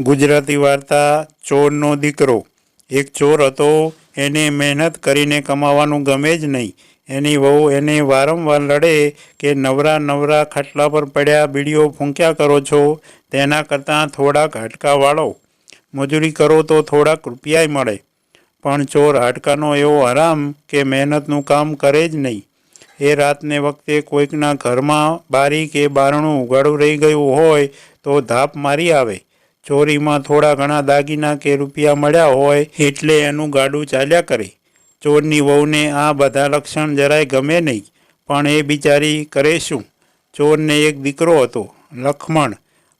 ગુજરાતી વાર્તા ચોરનો દીકરો. એક ચોર હતો, એને મહેનત કરીને કમાવાનું ગમે જ નહીં. એની વહુ એને વારંવાર લડે કે નવરા નવરા ખાટલા પર પડ્યા બીડીઓ ફૂંક્યા કરો છો, તેના કરતાં થોડાક હાડકા વાળો. મજૂરી કરો તો થોડાક રૂપિયાય મળે. પણ ચોર હાડકાનો એવો આરામ કે મહેનતનું કામ કરે જ નહીં. એ રાતને વખતે કોઈકના ઘરમાં બારી કે બારણું ઉગાડું રહી ગયું હોય તો ધાપ મારી આવે. ચોરીમાં થોડા ઘણા દાગીના કે રૂપિયા મળ્યા હોય એટલે એનું ગાડું ચાલ્યા કરે. ચોરની વહુને આ બધા લક્ષણ જરાય ગમે નહીં, પણ એ બિચારી કરે શું? ચોરને એક દીકરો હતો, લખમણ.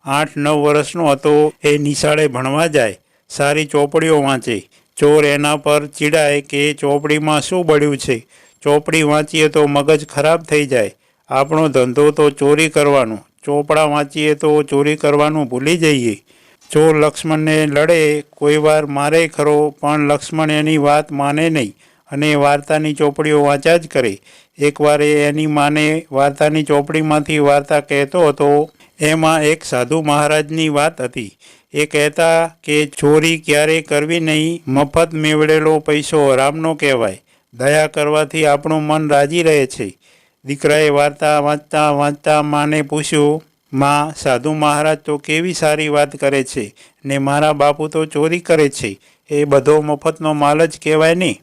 આઠ નવ વર્ષનો હતો, એ નિશાળે ભણવા જાય, સારી ચોપડીઓ વાંચે. ચોર એના પર ચીડાય કે ચોપડીમાં શું બળ્યું છે? ચોપડી વાંચીએ તો મગજ ખરાબ થઈ જાય. આપણો ધંધો તો ચોરી કરવાનો. ચોપડા વાંચીએ તો ચોરી કરવાનું ભૂલી જઈએ. ચોર લક્ષ્મણને લડે, કોઈ વાર મારે ખરો, પણ લક્ષ્મણ એની વાત માને નહીં અને વાર્તાની ચોપડીઓ વાંચ્યા જ કરે. એકવાર એ એની માને વાર્તાની ચોપડીમાંથી વાર્તા કહેતો હતો, એમાં એક સાધુ મહારાજની વાત હતી. એ કહેતા કે, ચોરી ક્યારે કરવી નહીં, મફત મેળવેલો પૈસો હરામનો કહેવાય. દયા કરવાથી આપણું મન રાજી રહે છે. દીકરાએ વાર્તા વાંચતા વાંચતા માને પૂછ્યું માં સાધુ મહારાજ તો કેવી સારી વાત કરે છે ને મારા બાપુ તો ચોરી કરે છે. એ બધો મફતનો માલ જ કહેવાય ને.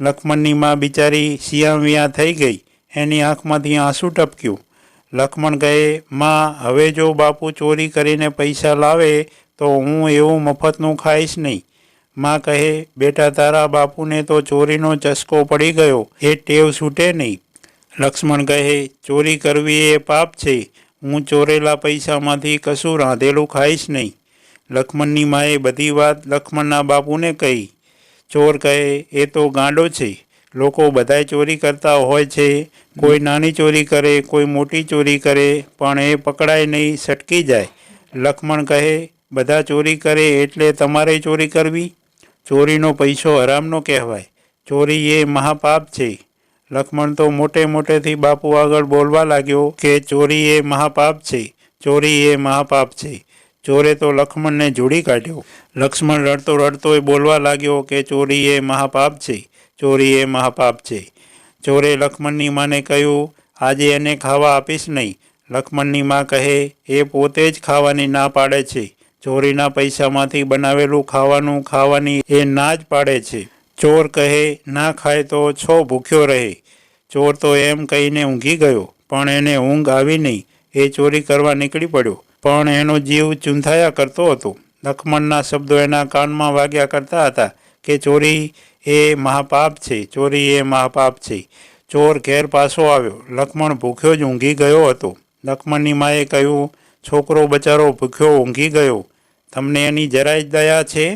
લક્ષ્મણની માં બિચારી શિયામિયા થઈ ગઈ. એની આંખમાંથી આંસુ ટપક્યું. લક્ષ્મણ કહે, માં, હવે જો બાપુ ચોરી કરીને પૈસા લાવે તો હું એવું મફતનું ખાઈશ નહીં. માં કહે, બેટા, તારા બાપુને તો ચોરીનો ચસકો પડી ગયો. એ ટેવ છૂટે નહીં. લક્ષ્મણ કહે, ચોરી કરવી એ પાપ છે. હું ચોરેલા પૈસામાંથી કશું રાંધેલું ખાઈશ નહીં. લક્ષ્મણની માએ બધી વાત લક્ષ્મણના બાપુને કહી. ચોર કહે, એ તો ગાંડો છે. લોકો બધાય ચોરી કરતા હોય છે. કોઈ નાની ચોરી કરે, કોઈ મોટી ચોરી કરે, પણ એ પકડાય નહીં, સટકી જાય. લક્ષ્મણ કહે, બધા ચોરી કરે એટલે તમારે ચોરી કરવી? ચોરીનો પૈસો હરામનો કહેવાય. ચોરી એ મહાપાપ છે. લક્ષ્મણ તો મોટે મોટેથી બાપુ આગળ બોલવા લાગ્યો કે ચોરી એ મહાપાપ છે, ચોરી એ મહાપાપ છે. ચોરે તો લક્ષ્મણને જોડી કાઢ્યો. લક્ષ્મણ રડતો રડતો એ બોલવા લાગ્યો કે ચોરી એ મહાપાપ છે, ચોરી એ મહાપાપ છે. ચોરે લક્ષ્મણની માને કહ્યું, આજે એને ખાવા આપીશ નહીં. લક્ષ્મણની માં કહે, એ પોતે જ ખાવાની ના પાડે છે. ચોરીના પૈસામાંથી બનાવેલું ખાવાનું ખાવાની એ ના જ પાડે છે. ચોર કહે, ના ખાય તો છો ભૂખ્યો રહે. ચોર તો એમ કહીને ઊંઘી ગયો, પણ એને ઊંઘ આવી નહીં. એ ચોરી કરવા નીકળી પડ્યો, પણ એનો જીવ ચૂંથાયા કરતો હતો. લખમણના શબ્દો એના કાનમાં વાગ્યા કરતા હતા કે ચોરી એ મહાપાપ છે, ચોરી એ મહાપાપ છે. ચોર ઘેર પાછો આવ્યો. લખમણ ભૂખ્યો જ ઊંઘી ગયો હતો. લખમણની માએ કહ્યું, છોકરો બચારો ભૂખ્યો ઊંઘી ગયો. તમને એની જરાય દયા છે?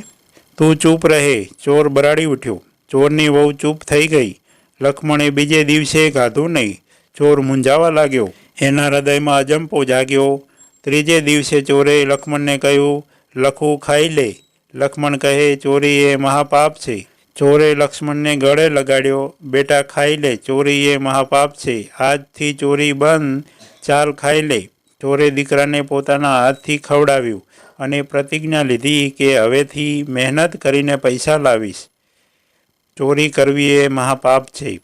તું ચૂપ રહે. ચોર બરાડી ઉઠ્યો. ચોરની વહુ ચૂપ થઈ ગઈ. લક્ષ્મણે બીજે દિવસે ગાધું નહીં. ચોર મૂંઝાવા લાગ્યો. એના હૃદયમાં અજંપો જાગ્યો. ત્રીજે દિવસે ચોરે લક્ષ્મણને કહ્યું, લખું, ખાઈ લે. લક્ષ્મણ કહે, ચોરી એ મહાપાપ છે. ચોરે લક્ષ્મણને ગળે લગાડ્યો, બેટા, ખાઈ લે, ચોરી એ મહાપાપ છે. આજથી ચોરી બંધ, ચાલ, ખાઈ લે. ચોરે દીકરાને પોતાના હાથથી ખવડાવ્યું અને પ્રતિજ્ઞા લીધી કે હવેથી મહેનત કરીને પૈસા લાવીશ. ચોરી કરવી એ મહાપાપ છે.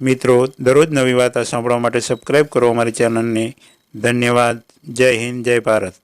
મિત્રો, દરરોજ નવી વાર્તા સાંભળવા માટે સબસ્ક્રાઈબ કરો અમારી ચેનલને ધન્યવાદ. જય હિન્દ, જય ભારત.